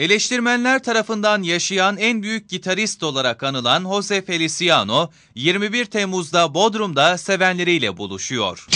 Eleştirmenler tarafından yaşayan en büyük gitarist olarak anılan Jose Feliciano, 21 Temmuz'da Bodrum'da sevenleriyle buluşuyor.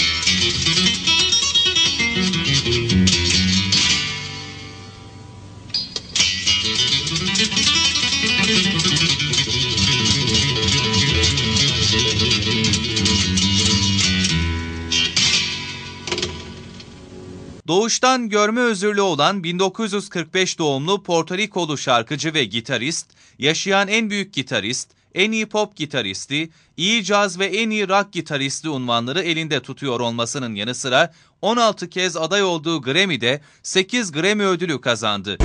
Doğuştan görme özürlü olan 1945 doğumlu Porto Rikolu şarkıcı ve gitarist, yaşayan en büyük gitarist, en iyi pop gitaristi, iyi caz ve en iyi rock gitaristi unvanları elinde tutuyor olmasının yanı sıra 16 kez aday olduğu Grammy'de 8 Grammy ödülü kazandı.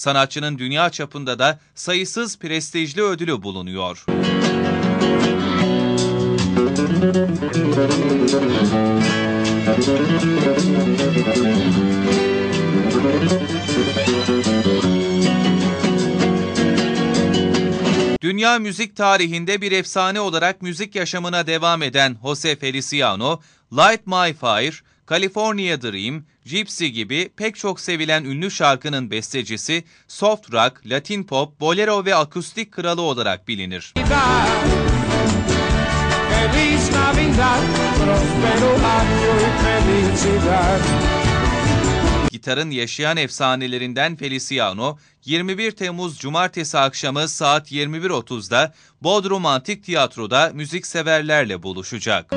Sanatçının dünya çapında da sayısız prestijli ödülü bulunuyor. Dünya müzik tarihinde bir efsane olarak müzik yaşamına devam eden Jose Feliciano, Light My Fire, California Dream, Gypsy gibi pek çok sevilen ünlü şarkının bestecisi, soft rock, latin pop, bolero ve akustik kralı olarak bilinir. Gitarın yaşayan efsanelerinden Feliciano, 21 Temmuz Cumartesi akşamı saat 21.30'da Bodrum Antik Tiyatro'da müzikseverlerle buluşacak.